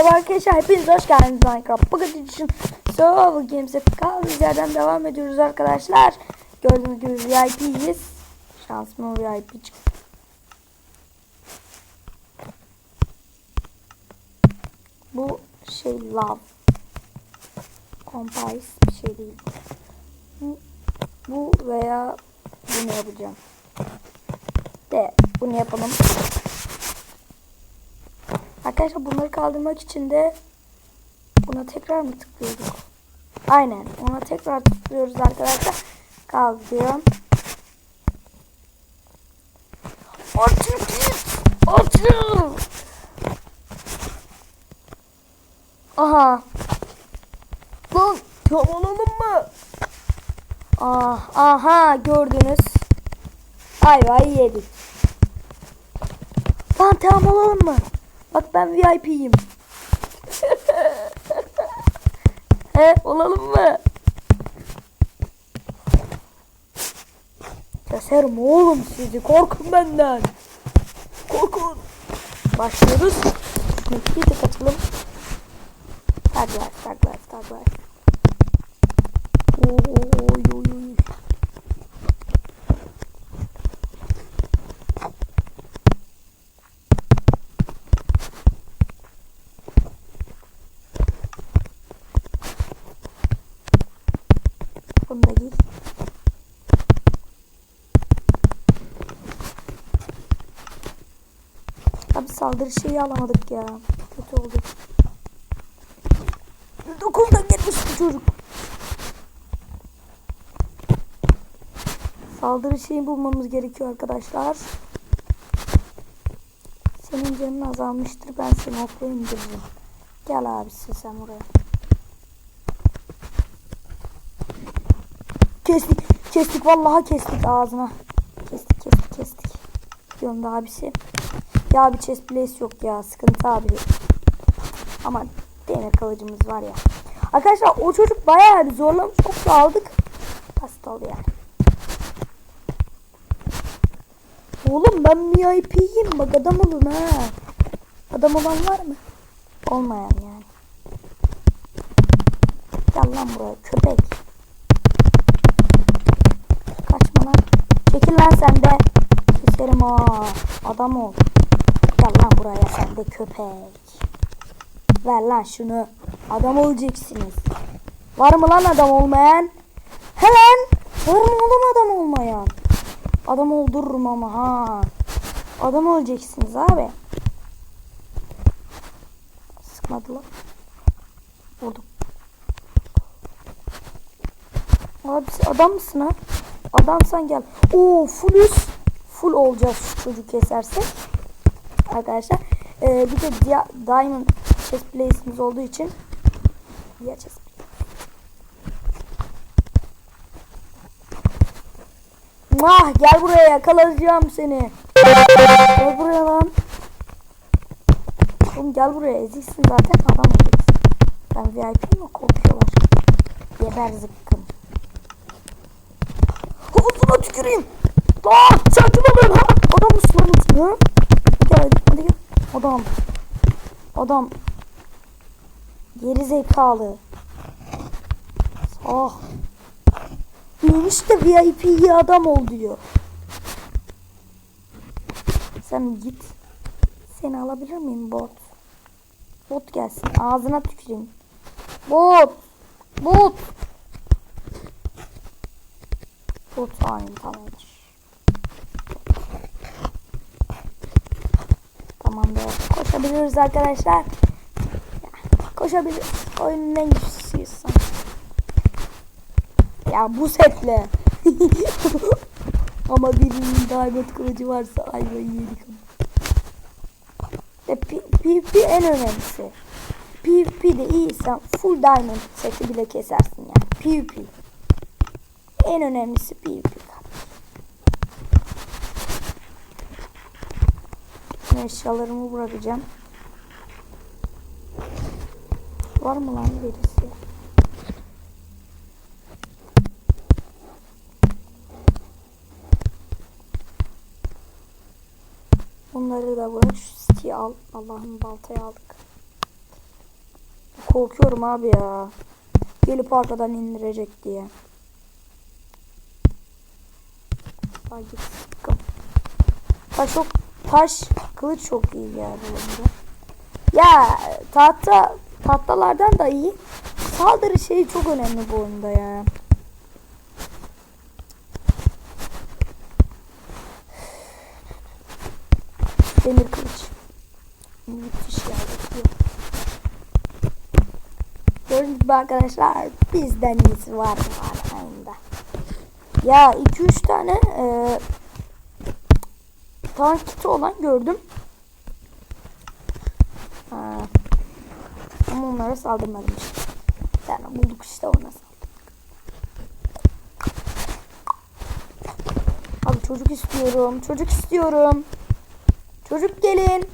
Merhaba arkadaşlar hepiniz hoş geldiniz Minecraft Pocket Edition Survival Games'e kaldığımız yerden devam ediyoruz arkadaşlar. Gördüğünüz gibi VIP'yiz Şansıma VIP çıktı. Bu şey love. Compise bir şey değil. Bu veya bunu yapacağım. De bunu yapalım Arkadaşlar bunları kaldırmak için de buna tekrar mı tıklıyorduk? Aynen. Ona tekrar tıklıyoruz arkadaşlar. Kaldırıyorum. Açın git. Açın. Aha. Lan tamamlanın mı? Ah, aha gördünüz. Ayvayı yedik. Lan tamam olalım mı? Bak ben VIP'yim. He olalım mı? Keserim oğlum sizi. Korkun benden. Korkun. Başlıyoruz. Mekliği de kaçalım. Tag life, tag life, tag life. Oy, oy, oy, oy. Bunu da giy. Abi saldırı şeyi alamadık ya. Kötü oldu. Dokundan gelmiş bu çocuk. Saldırı şeyi bulmamız gerekiyor arkadaşlar. Senin canın azalmıştır. Ben seni okla indiririm. Gel abisi sen buraya. Kestik. Kestik. Vallahi kestik ağzına. Kestik kestik kestik. Diyorum da abisi. Ya bir chest place yok ya. Sıkıntı abi. Ama demir kılıcımız var ya. Arkadaşlar o çocuk bayağı bir zorlamış. Çok da aldık. Basit oldu yani. Oğlum ben VIP'yim. Bak adam olun ha. Adam olan var mı? Olmayan yani. Gel lan buraya köpek. Kaçma lan. Çekil lan sen de. Keserim ha. Adam ol. De köpek. Ver lan şunu. Adam olacaksınız. Var mı lan adam olmayan? He lan. Var mı oğlum adam olmayan? Adam oldururum ama ha. Adam olacaksınız abi. Sıkmadı lan. Vurdum. Abi adam mısın ha? Adamsan gel. Oo fullüz. Full olacağız şu çocuğu kesersek. Arkadaşlar. Ee, bir de dia diamond chest place'imiz olduğu için diğer chest Mah gel buraya yakalayacağım seni. Gel buraya lan. Oğlum gel buraya eziksin zaten adam olacaksın. Ben VIP mi korkuyorlar? Geber zıkkım. Havuzuna tüküreyim. Aa, saçmalama ha. Adam mısın lan mısın ha? Hadi gel hadi gel. Adam. Adam. Geri zekalı. Ah. Diyormuş da VIP'yi adam ol diyor. Sen git. Seni alabilir miyim bot? Bot gelsin. Ağzına tüküreyim. Bot. Bot. Bot aynı tamamdır. Tamamdır. Koşabiliriz arkadaşlar. Ya, Koşabiliriz. Oyunun en güçlüsüyüz. Ya bu setle. ama birinin diamond kılıcı varsa ayvayı yedik ama. Ve PvP en önemlisi. PvP'de iyiysen full diamond seti bile kesersin yani. PvP. En önemlisi PvP. Eşyalarımı bırakacağım. Var mı lan birisi? Bunları da bırak. Şu City'yi al. Allah'ım baltayı aldık. Korkuyorum abi ya. Gelip arkadan indirecek diye. Sıkkım. Taş çok taş kılıç çok iyi ya bu oyunda. Ya tahta tahtalardan da iyi. Saldırı şeyi çok önemli bu oyunda ya. Demir kılıç. Müthiş ya. Gördüğünüz gibi arkadaşlar bizden iyisi var oyunda. Ya 2-3 tane e, tank kiti olan gördüm. Ha. Ama onlara saldırmadım işte. Yani bulduk işte ona saldırdık. Abi çocuk istiyorum. Çocuk istiyorum. Çocuk gelin.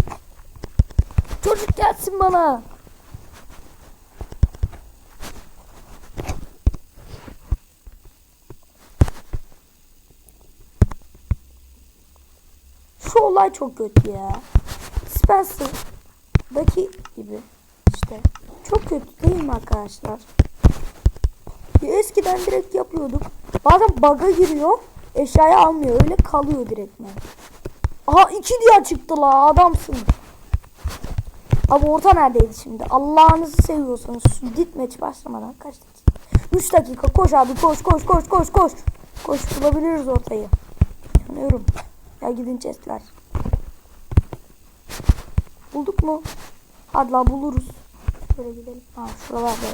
Çocuk gelsin bana. Şu olay çok kötü ya. Spencer'daki gibi işte. Çok kötü değil mi arkadaşlar? Ya Eskiden direkt yapıyorduk. Bazen bug'a giriyor. Eşyayı almıyor. Öyle kalıyor direkt. Aha iki diye çıktı la adamsın. Abi orta neredeydi şimdi? Allah'ınızı seviyorsanız şu dit başlamadan kaç dakika? 3 dakika koş abi koş koş koş koş koş. Koş bulabiliriz ortayı. Yanıyorum. Ya gidin chestler. Bulduk mu? Hadi la buluruz. Şöyle gidelim. Ha şuralarda.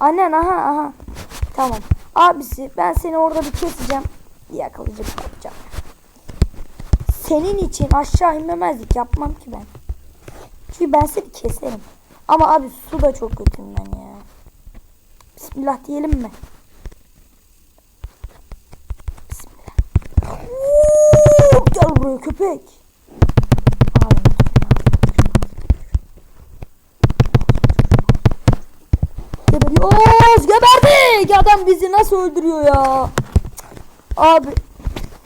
Annen aha aha. Tamam. Abisi ben seni orada bir keseceğim. Yakalayacak yapacağım. Senin için aşağı inmemezlik yapmam ki ben. Çünkü ben seni keserim. Ama abi su da çok kötüyüm ben ya. Bismillah diyelim mi? Bismillah. Oo, Gel buraya köpek. Abi, Geberiyoruz. Geberdik. Adam bizi nasıl öldürüyor ya? Abi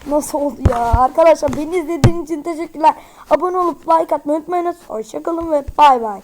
nasıl oldu ya? Arkadaşlar beni izlediğiniz için teşekkürler. Abone olup like atmayı unutmayınız. Hoşçakalın ve bay bay.